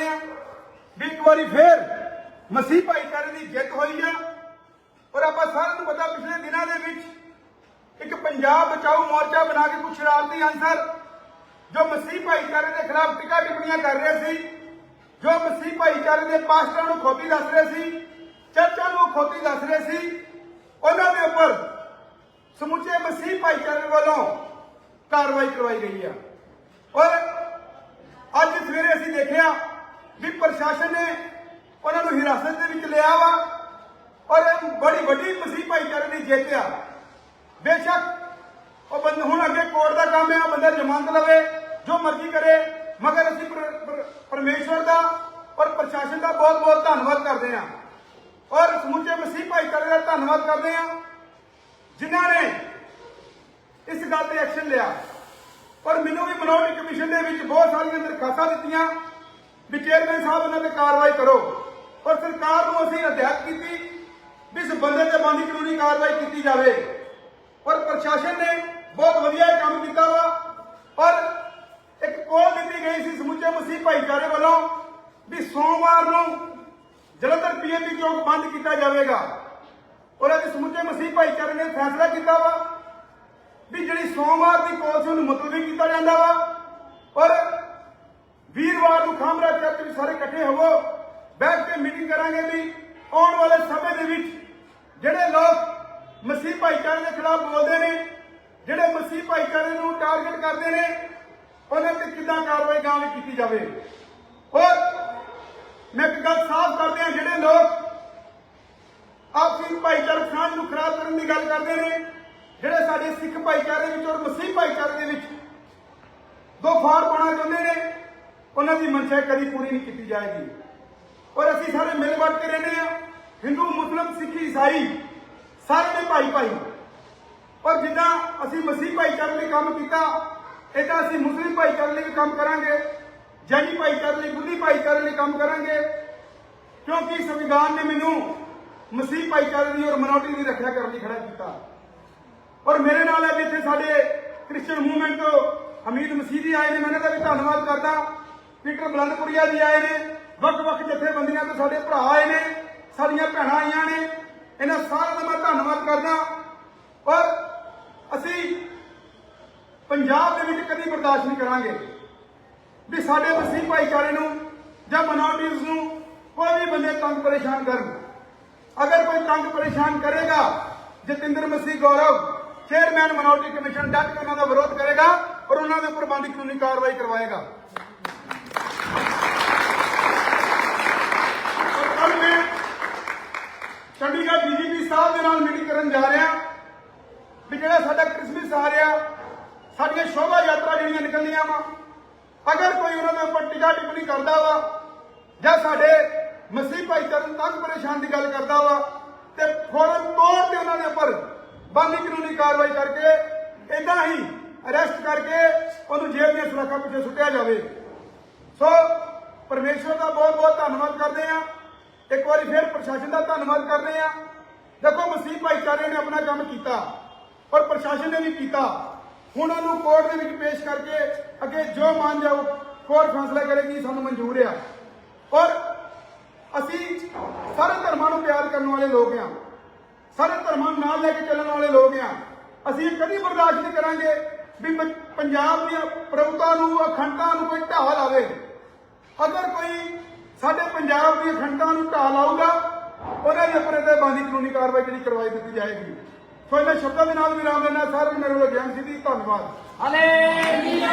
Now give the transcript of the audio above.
ਸਕਦੇ ਆ। ਵੀ ਇੱਕ ਵਾਰੀ ਫੇਰ ਮਸੀਹ ਭਾਈਚਾਰੇ ਦੀ ਜਿੱਤ ਹੋਈ ਆ। ਔਰ ਆਪਾਂ ਸਾਰਿਆਂ ਨੂੰ ਪਤਾ ਪਿਛਲੇ ਦਿਨਾਂ ਦੇ ਵਿੱਚ ਇੱਕ ਪੰਜਾਬ ਬਚਾਓ ਮੋਰਚਾ ਬਣਾ ਕੇ ਕੁਝ ਸ਼ਰਾਰਤੀ ਅੰਸਰ ਜੋ ਮਸੀਹ ਭਾਈਚਾਰੇ ਦੇ ਖਿਲਾਫ ਟਿਕਾ ਟਿੱਪਣੀਆਂ ਕਰ ਰਹੇ ਸੀ, ਜੋ ਮਸੀਹ ਭਾਈਚਾਰੇ ਦੇ ਪਾਸਟਰਾਂ ਨੂੰ ਖੋਤੀ ਦੱਸ ਰਹੇ ਸੀ, ਚਰਚਾ ਨੂੰ ਖੋਤੀ ਦੱਸ ਰਹੇ ਸੀ, ਉਹਨਾਂ ਦੇ ਉੱਪਰ ਸਮੁੱਚੇ ਮਸੀਹ ਭਾਈਚਾਰੇ ਵੱਲੋਂ ਕਾਰਵਾਈ ਕਰਵਾਈ ਗਈ ਆ। ਔਰ ਅੱਜ ਸਵੇਰੇ ਅਸੀਂ ਦੇਖਿਆ ਵੀ ਪ੍ਰਸ਼ਾਸਨ ਨੇ ਉਹਨਾਂ ਨੂੰ ਹਿਰਾਸਤ ਦੇ ਵਿੱਚ ਲਿਆ ਵਾ ਔਰ ਇਹ ਬੜੀ ਵੱਡੀ ਮਸੀਹ ਭਾਈਚਾਰੇ ਦੀ ਜਿੱਤਿਆ। ਆ ਬੇਸ਼ੱਕ ਉਹ ਬੰਦ ਹੁਣ ਅੱਗੇ ਕੋਰਟ ਦਾ ਕੰਮ ਹੈ, ਉਹ ਬੰਦਾ ਜ਼ਮਾਨਤ ਲਵੇ, ਜੋ ਮਰਜ਼ੀ ਕਰੇ, ਮਗਰ ਅਸੀਂ ਪਰ- ਪਰਮੇਸ਼ਵਰ ਦਾ ਔਰ ਪ੍ਰਸ਼ਾਸਨ ਦਾ ਬਹੁਤ ਬਹੁਤ ਧੰਨਵਾਦ ਕਰਦੇ ਹਾਂ। ਔਰ ਸਮੁੱਚੇ ਮਸੀਹ ਭਾਈਚਾਰੇ ਦਾ ਧੰਨਵਾਦ ਕਰਦੇ ਹਾਂ, ਜਿਨ੍ਹਾਂ ਨੇ ਇਸ ਗੱਲ ਤੇ ਐਕਸ਼ਨ ਲਿਆ। ਔਰ ਮੈਨੂੰ ਵੀ ਮਿਨੋਰਟੀ ਕਮਿਸ਼ਨ ਦੇ ਵਿੱਚ ਬਹੁਤ ਸਾਰੀਆਂ ਦਰਖਾਸਤਾਂ ਦਿੱਤੀਆਂ। ਵੀ ਚੇਅਰਮੈਨ ਸਾਹਿਬ, ਇਹਨਾਂ ਤੇ ਕਾਰਵਾਈ ਕਰੋ। ਪਰ ਸਰਕਾਰ ਨੂੰ ਅਸੀਂ ਹਦਾਇਤ ਕੀਤੀ, ਵੀ ਇਸ ਬੰਦੇ ਤੇ ਬੰਦੀ ਕਾਨੂੰਨੀ ਕਾਰਵਾਈ ਕੀਤੀ ਜਾਵੇ। ਪਰ ਪ੍ਰਸ਼ਾਸਨ ਨੇ ਬਹੁਤ ਵਧੀਆ ਕੰਮ ਕੀਤਾ ਵਾ। ਪਰ ਇੱਕ ਕੋਲ ਦਿੱਤੀ ਗਈ ਸੀ ਸਮੁੱਚੇ ਮਸੀਹ ਭਾਈਚਾਰੇ ਵੱਲੋਂ ਵੀ ਸੋਮਵਾਰ ਨੂੰ ਜਲੰਧਰ ਪੀਐਮਪੀ ਚੌਕ ਬੰਦ ਕੀਤਾ ਜਾਵੇਗਾ। ਔਰ ਅੱਜ ਸਮੁੱਚੇ ਮਸੀਹ ਭਾਈਚਾਰੇ ਨੇ ਫੈਸਲਾ ਕੀਤਾ ਵਾ ਵੀ ਜਿਹੜੀ ਸੋਮਵਾਰ ਦੀ ਕੋਲ ਸੀ, ਉਹਨੂੰ ਮੁਲਤਵੀ ਕੀਤਾ ਜਾਂਦਾ ਵਾ। ਔਰ ਵੀਰਵਾਰ ਨੂੰ ਖਾਮਰਾ ਚਰਚ ਵਿੱਚ ਸਾਰੇ ਇਕੱਠੇ ਹੋਵੋ। ਬੈਠ ਕੇ ਮੀਟਿੰਗ ਕਰਾਂਗੇ ਵੀ ਆਉਣ ਵਾਲੇ ਸਮੇਂ ਦੇ ਵਿੱਚ ਜਿਹੜੇ ਲੋਕ ਮਸੀਹ ਭਾਈਚਾਰੇ ਦੇ ਖਿਲਾਫ ਬੋਲਦੇ ਨੇ, ਜਿਹੜੇ ਮਸੀਹ ਭਾਈਚਾਰੇ ਨੂੰ ਟਾਰਗੇਟ ਕਰਦੇ ਨੇ, ਉਹਨਾਂ ਤੇ ਕਿੱਦਾਂ ਕਾਰਵਾਈ ਗਾਂ ਵਿੱਚ ਕੀਤੀ ਜਾਵੇ। ਔਰ ਮੈਂ ਇੱਕ ਗੱਲ ਸਾਫ਼ ਕਰਦੇ ਹਾਂ, ਜਿਹੜੇ ਲੋਕ ਆਪਸੀ ਭਾਈਚਾਰਕ ਸਾਂਝ ਨੂੰ ਖਰਾਬ ਕਰਨ ਦੀ ਗੱਲ ਕਰਦੇ ਨੇ, ਜਿਹੜੇ ਸਾਡੇ ਸਿੱਖ ਭਾਈਚਾਰੇ ਵਿੱਚ ਔਰ ਮਸੀਹ ਭਾਈਚਾਰੇ ਦੇ ਵਿੱਚ ਦੋ ਫਾਰ ਪਾਉਣਾ ਚਾਹੁੰਦੇ ਨੇ ਉਹਨਾਂ ਦੀ ਮਨਸ਼ਾ ਕਦੀ ਪੂਰੀ ਨਹੀਂ ਕੀਤੀ ਜਾਏਗੀ। ਔਰ ਅਸੀਂ ਸਾਰੇ ਮਿਲ ਵਰਤ ਕੇ ਰਹਿੰਦੇ ਹਾਂ। ਹਿੰਦੂ, ਮੁਸਲਮ, ਸਿੱਖ, ਈਸਾਈ, ਸਾਰੇ ਨੇ ਭਾਈ ਭਾਈ। ਔਰ ਜਿੱਦਾਂ ਅਸੀਂ ਮਸੀਹ ਭਾਈਚਾਰੇ ਲਈ ਕੰਮ ਕੀਤਾ ਇਦਾਂ ਅਸੀਂ ਮੁਸਲਿਮ ਭਾਈਚਾਰੇ ਲਈ ਵੀ ਕੰਮ ਕਰਾਂਗੇ, ਜੈਨੀ ਭਾਈਚਾਰੇ ਲਈ ਬੁੱਧੀ ਭਾਈਚਾਰੇ ਲਈ ਕੰਮ ਕਰਾਂਗੇ। ਕਿਉਂਕਿ ਸੰਵਿਧਾਨ ਨੇ ਮੈਨੂੰ ਮਸੀਹ ਭਾਈਚਾਰੇ ਦੀ ਔਰ ਮਨੋਰਟੀ ਦੀ ਰੱਖਿਆ ਕਰਨ ਲਈ ਖੜਾ ਕੀਤਾ। ਔਰ ਮੇਰੇ ਨਾਲ ਅੱਜ ਇੱਥੇ ਸਾਡੇ ਕ੍ਰਿਸਚੀਅਨ ਮੂਵਮੈਂਟ ਤੋਂ ਹਮੀਦ ਮਸੀਦੀ ਆਏ ਨੇ, ਮੈਂ ਇਹਨਾਂ ਦਾ ਵੀ ਧੰਨਵਾਦ ਕਰਦਾ। ਪੀਟਰ ਬਲੰਦਪੁਰੀਆ ਜੀ ਆਏ ਨੇ। ਵੱਖ-ਵੱਖ ਜਥੇਬੰਦੀਆਂ ਤੋਂ ਸਾਡੇ ਭਰਾ ਆਏ ਨੇ। ਸਾਡੀਆਂ ਭੈਣਾਂ ਆਈਆਂ ਨੇ। ਇਹਨਾਂ ਸਾਰਿਆਂ ਦਾ ਮੈਂ ਧੰਨਵਾਦ ਕਰਦਾ। ਔਰ ਅਸੀਂ ਪੰਜਾਬ ਦੇ ਵਿੱਚ ਕਦੀ ਬਰਦਾਸ਼ਤ ਨਹੀਂ ਕਰਾਂਗੇ। ਵੀ ਸਾਡੇ ਮਸੀਹ ਭਾਈਚਾਰੇ ਨੂੰ ਜਾਂ ਮਨੋਰਟੀਜ਼ ਨੂੰ ਕੋਈ ਵੀ ਬੰਦੇ ਤੰਗ ਪਰੇਸ਼ਾਨ ਕਰਨ। ਅਗਰ ਕੋਈ ਤੰਗ ਪਰੇਸ਼ਾਨ ਕਰੇਗਾ, Jatinder Masih Gaurav chairman minority commission ਡਟ ਕੇ ਉਹਨਾਂ ਦਾ ਵਿਰੋਧ ਕਰੇਗਾ ਔਰ ਉਹਨਾਂ ਦੇ ਉੱਪਰ ਬੰਦੀ ਕਾਨੂੰਨੀ ਕਾਰਵਾਈ ਕਰਵਾਏਗਾ ਔਰ ਕੱਲ੍ਹ ਮੈਂ ਚੰਡੀਗੜ੍ਹ ਡੀਜੀਪੀ ਸਾਹਿਬ ਦੇ ਨਾਲ ਮੀਟਿੰਗ ਕਰਨ ਜਾ ਰਿਹਾ। ਵੀ ਜਿਹੜਾ ਸਾਡਾ ਕ੍ਰਿਸਮਸ ਆ ਰਿਹਾ, ਸਾਡੀਆਂ ਸ਼ੋਭਾ ਯਾਤਰਾ ਜਿਹੜੀਆਂ ਨਿਕਲਣੀਆਂ ਵਾ, ਅਗਰ ਕੋਈ ਉਹਨਾਂ ਦੇ ਉੱਪਰ ਟਿਕਾ ਟਿੱਪਣੀ ਕਰਦਾ ਵਾ, ਜਾਂ ਸਾਡੇ ਮਸੀਹ ਭਾਈਚਾਰੇ ਨੂੰ ਤੰਗ ਪਰੇਸ਼ਾਨ ਦੀ ਗੱਲ ਕਰਦਾ ਵਾ, ਤੇ ਫੌਰਨ ਤੌਰ ਤੇ ਉਹਨਾਂ ਦੇ ਉੱਪਰ ਬੰਦੀ ਕਾਨੂੰਨੀ ਕਾਰਵਾਈ ਕਰਕੇ ਇਦਾਂ ਹੀ ਅਰੈਸਟ ਕਰਕੇ ਉਹਨੂੰ ਜੇਲ੍ਹ ਦੀਆਂ ਸੁਰੱਖਿਆ ਪਿੱਛੇ ਸੁੱਟਿਆ ਜਾਵੇ। ਸੋ ਪਰਮੇਸ਼ਵਰ ਦਾ ਬਹੁਤ ਬਹੁਤ ਧੰਨਵਾਦ ਕਰਦੇ ਆ ਇੱਕ ਵਾਰੀ ਫਿਰ ਪ੍ਰਸ਼ਾਸਨ ਦਾ ਧੰਨਵਾਦ ਕਰਦੇ ਆ ਦੇਖੋ ਮਸੀਹ ਭਾਈਚਾਰੇ ਨੇ ਆਪਣਾ ਕੰਮ ਕੀਤਾ ਔਰ ਪ੍ਰਸ਼ਾਸਨ ਨੇ ਵੀ ਕੀਤਾ, ਹੁਣ ਉਹਨੂੰ ਕੋਰਟ ਦੇ ਵਿੱਚ ਪੇਸ਼ ਕਰਕੇ ਅੱਗੇ ਜੋ ਮੰਨ ਜਾਓ ਕੋਰਟ ਫੈਸਲਾ ਕਰੇਗੀ, ਸਾਨੂੰ ਮਨਜ਼ੂਰ ਆ। ਔਰ ਅਸੀਂ ਸਾਰੇ ਧਰਮਾਂ ਨੂੰ ਪਿਆਰ ਕਰਨ ਵਾਲੇ ਲੋਕ ਆ। ਸਾਰੇ ਧਰਮਾਂ ਨੂੰ ਨਾਲ ਲੈ ਕੇ ਚੱਲਣ ਵਾਲੇ ਲੋਕ ਆ। ਅਸੀਂ ਇਹ ਕਦੀ ਬਰਦਾਸ਼ਤ ਨਹੀਂ ਕਰਾਂਗੇ ਵੀ ਪੰਜਾਬ ਦੀਆਂ ਪ੍ਰਭੂਤਾ ਨੂੰ ਅਖੰਡਤਾ ਨੂੰ ਕੋਈ ਢਾਹ ਲਾਵੇ ਅਗਰ ਕੋਈ ਸਾਡੇ ਪੰਜਾਬ ਦੀ ਅਖੰਡਤਾ ਨੂੰ ਢਾਹ ਲਾਊਗਾ ਉਹਨਾਂ ਦੇ ਉੱਪਰ ਤੇ ਬਾਂਦੀ ਕਾਨੂੰਨੀ ਕਾਰਵਾਈ ਜਿਹੜੀ ਕਰਵਾਈ ਦਿੱਤੀ ਜਾਏਗੀ। ਸੋ ਇਹਨਾਂ ਸ਼ਬਦਾਂ ਦੇ ਨਾਲ ਵਿਰਾਮ ਲੈਣਾ ਸਾਰਿਆਂ ਨੂੰ ਮੇਰੇ ਵੱਲੋਂ ਗਿਆਨ ਸਿੱਧੀ ਧੰਨਵਾਦ। ਹਾਲੇਲੂਇਆ